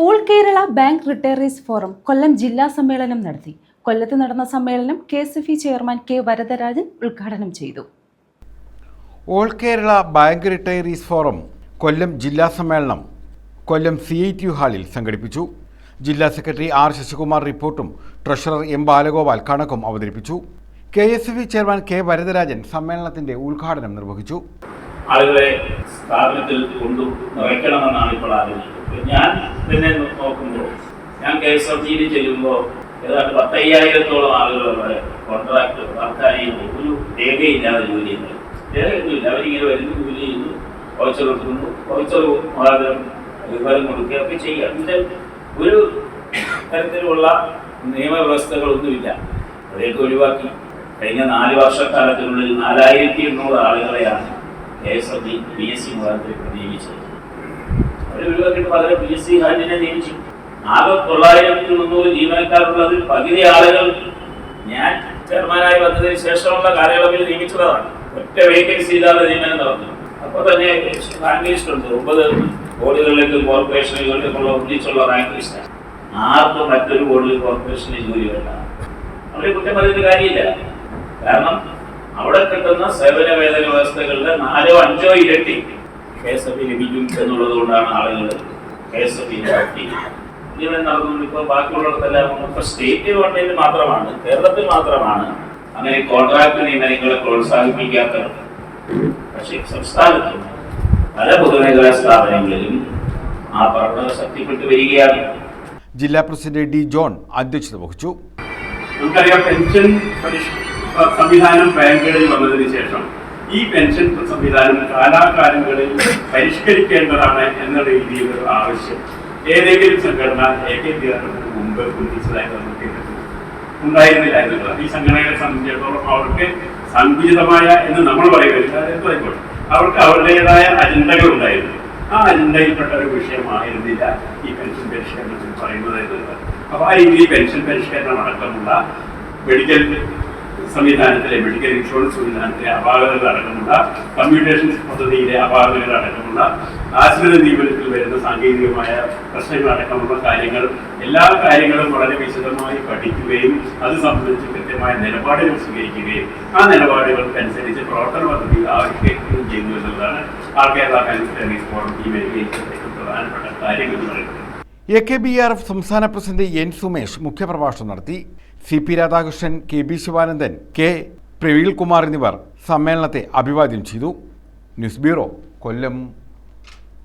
All Kerala bank retirees forum Kollam ജില്ലാ സമ്മേളനം നടത്തി. കൊല്ലത്ത് നടന്ന സമ്മേളനം K S F E chairman K Varadarajan ഉദ്ഘാടനം ചെയ്തു. All Kerala bank retirees forum Kollam ജില്ലാ സമ്മേളനം കൊല്ലം സി ഐ ടി ഹാളിൽ സംഘടിപ്പിച്ചു. ജില്ലാ സെക്രട്ടറി ആർ ശശികുമാർ റിപ്പോർട്ടും ട്രഷറർ എം ബാലഗോപാൽ കണക്കും അവതരിപ്പിച്ചു. K S F E chairman K Varadarajan സമ്മേളനത്തിന്റെ ഉദ്ഘാടനം നിർവഹിച്ചു. ആളുകളെ സ്ഥാപനത്തിൽ കൊണ്ടു നിറയ്ക്കണമെന്നാണ് ഇപ്പോൾ ആലോചിക്കുന്നത് ഞാൻ തന്നെ നോക്കുമ്പോൾ ഞാൻ കെ എസ് എഫ് ജിയിൽ ചെല്ലുമ്പോൾ ഏതാണ്ട് പത്തയ്യായിരത്തോളം ആളുകൾ അവിടെ കോൺട്രാക്ട് വർക്കായി ഒരു രേഖയില്ലാതെ ജോലി ചെയ്യുന്നത് രേഖയൊന്നുമില്ല. അവരിങ്ങനെ വരുന്നു ജോലി ചെയ്യുന്നു വൗച്ചർ കൊടുക്കുന്നു വൗച്ചർ മുഖാന്തരം വിവരം കൊടുക്കുക ഒക്കെ ചെയ്യുക. അതിന്റെ ഒരു തരത്തിലുള്ള നിയമവ്യവസ്ഥകളൊന്നുമില്ല. അതൊക്കെ ഒഴിവാക്കി. കഴിഞ്ഞ നാല് വർഷക്കാലത്തിനുള്ളിൽ നാലായിരത്തി എണ്ണൂറ് ആളുകളെയാണ് K S F B P S C മുഖാന്തരം നിയമിച്ചത് അവർ ഒഴിവാക്കിയിട്ട് പകരം പി എസ് സി ഹാൻഡിനെ നിയമിച്ചു. ആകെ തൊള്ളായിരത്തി മുന്നൂറ് ജീവനക്കാരുള്ളതിൽ പകുതി ആളുകൾ ഞാൻ ചെയർമാനായി വന്നതിന് ശേഷമുള്ള കാലയളവിൽ നിയമിച്ചതാണ്. ഒറ്റ വേക്കൻസി ഇല്ലാതെ നിയമനം നടന്നു. അപ്പൊ തന്നെ റാങ്ക് ലിസ്റ്റ് ഉണ്ട്. ഒമ്പത് ബോർഡുകളിലേക്ക് കോർപ്പറേഷനുകളിലേക്കുള്ള ഒന്നിച്ചുള്ള റാങ്ക് ലിസ്റ്റ് ആർക്കും മറ്റൊരു ബോർഡിൽ കോർപ്പറേഷനിൽ ജോലി വേണ്ട. അവരെ കുറ്റം പറയുന്ന കാര്യമില്ല. കാരണം അവിടെ കിട്ടുന്ന സേവന വേതന വ്യവസ്ഥകളുടെ നാലോ അഞ്ചോ ഇരട്ടി കെ എസ് എഫ് ലഭിക്കും എന്നുള്ളത് കൊണ്ടാണ് ആളുകൾ കെ എസ് എഫ് ഇങ്ങനെ നടന്നുകൊണ്ട് ഇപ്പോൾ ബാക്കിയുള്ളിടത്തെല്ലാം ഇപ്പോൾ സ്റ്റേറ്റ് ഗവൺമെന്റ് മാത്രമാണ് കേരളത്തിൽ മാത്രമാണ് അങ്ങനെ കോൺട്രാക്ട് നിയമനങ്ങളെ പ്രോത്സാഹിപ്പിക്കാത്തത് പക്ഷേ സംസ്ഥാനത്ത് പല പൊതുമേഖലാ സ്ഥാപനങ്ങളിലും ആ പ്രവണത ശക്തിപ്പെട്ടു വരികയാണ്. ജില്ലാ പ്രസിഡന്റ് ഡി ജോൺ അധ്യക്ഷത വഹിച്ചു. നമുക്കറിയാം പെൻഷൻ പരിഷ് സംവിധാനം ബാങ്കുകളിൽ വന്നതിന് ശേഷം ഈ പെൻഷൻ സംവിധാനം കാലാകാലങ്ങളിൽ പരിഷ്കരിക്കേണ്ടതാണ് എന്ന രീതിയിൽ ഒരു ആവശ്യം ഏതെങ്കിലും സംഘടന ഏകീകരണത്തിന് മുമ്പ് ഉന്നയിച്ചതായി നമുക്ക്. ഉണ്ടായിരുന്നില്ല എന്നുള്ളത്. ഈ സംഘടനകളെ സംബന്ധിച്ചിടത്തോളം അവർക്ക് സങ്കുചിതമായ എന്ന് നമ്മൾ എന്തായിക്കോട്ടെ അവർക്ക് അവരുടേതായ അജണ്ടകൾ ഉണ്ടായിരുന്നു. ആ അജണ്ടയിൽപ്പെട്ട ഒരു വിഷയമായിരുന്നില്ല ഈ പെൻഷൻ പരിഷ്കരണത്തിൽ പറയുന്നത് എന്നുള്ളത്. അപ്പൊ ആ രീതിയിൽ പെൻഷൻ പരിഷ്കരണം അടക്കമുള്ള മെഡിക്കൽ സംവിധാനത്തിലെ മെഡിക്കൽ ഇൻഷുറൻസ് സംവിധാനത്തിലെ അപാകതകൾ അടക്കമുള്ള കമ്മ്യൂട്ടേഷൻ പദ്ധതിയിലെ അപാകതകൾ അടക്കമുള്ള ആശ്രിത നിയമനത്തിൽ വരുന്ന സാങ്കേതികമായ പ്രശ്നങ്ങൾ അടക്കമുള്ള കാര്യങ്ങൾ എല്ലാ കാര്യങ്ങളും വളരെ വിശദമായി പഠിക്കുകയും അത് സംബന്ധിച്ച് കൃത്യമായ നിലപാടുകൾ സ്വീകരിക്കുകയും ആ നിലപാടുകൾക്കനുസരിച്ച് പ്രവർത്തന പദ്ധതി ആവിഷ്കരിക്കുകയും ചെയ്യുന്നു എന്നുള്ളതാണ് ആർ കേരള കൺസിഡറീസ് ഫോറം ഈ മേഖലയിൽ പ്രധാനപ്പെട്ട കാര്യങ്ങൾ എന്ന് പറയുന്നത്. A K B R F സംസ്ഥാന പ്രസിഡന്റ് എൻ സുമേഷ് മുഖ്യപ്രഭാഷണം നടത്തി. C P Radhakrishnan K B Sivanandan K Praveel Kumar എന്നിവർ സമ്മേളനത്തെ അഭിവാദ്യം ചെയ്തു. News bureau Kollam.